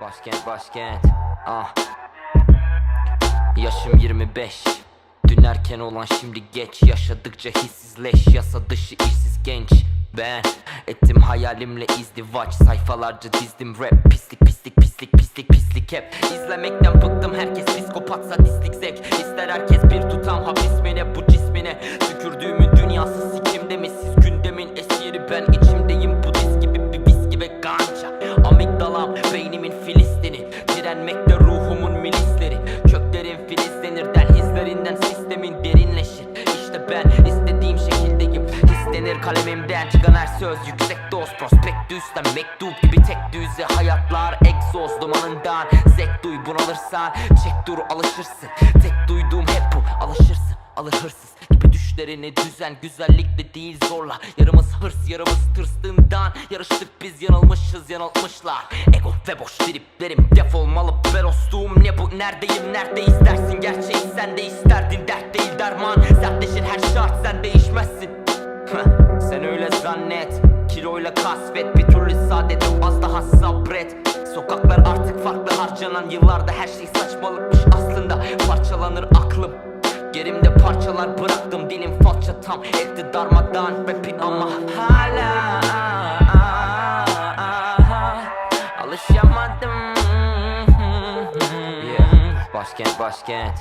Başkent başkent. Ah. Yaşım 25 Dün erken olan şimdi geç. Yaşadıkça hissizleş. Yasa dışı işsiz genç. Ben ettim hayalimle izdivaç. Sayfalarca dizdim rap. Pislik pislik pislik pislik pislik hep. İzlemekten bıktım. Herkes psikopatsa dislik zek. İster herkes bir tutam hapis mi bu cismine. Tükürdüğümün dünyası sikimde mi? Siz gündemin esiri Ben içimdeyim ruhumun milisleri. Köklerin filizlenir der hislerinden sistemin derinleşir. İşte ben istediğim şekildeyim. Hislenir kalemimden çıkan her söz. Yüksek doz Prospektüsten mektup gibi tek düze. Hayatlar Egzoz dumanından zek duy bunalırsan Çek dur alışırsın. Tek duyduğum hep bu alışırsın alır hırsız düşlerini düzen güzellikle değil zorla. Yarımız hırs yarımız tırstığından Yarıştık biz yanılmışız yanıltmışlar. Ego ve boş triplerim defolmalı berostuğum ne bu neredeyim neredeyiz dersin Gerçeği sen de isterdin dert değil derman. Sertleşir her şart sen değişmezsin. Sen öyle zannet. Kiloyla kasvet bir türlü saadet az daha sabret. Sokaklar artık farklı harcanan yıllarda her şey saçmalıkmış aslında. Parçalanır aklım. Gerimde parçalar bıraktım dilim falça tam Etti darmadan rapin ama hala Alışamadım Yeah. Başkent başkent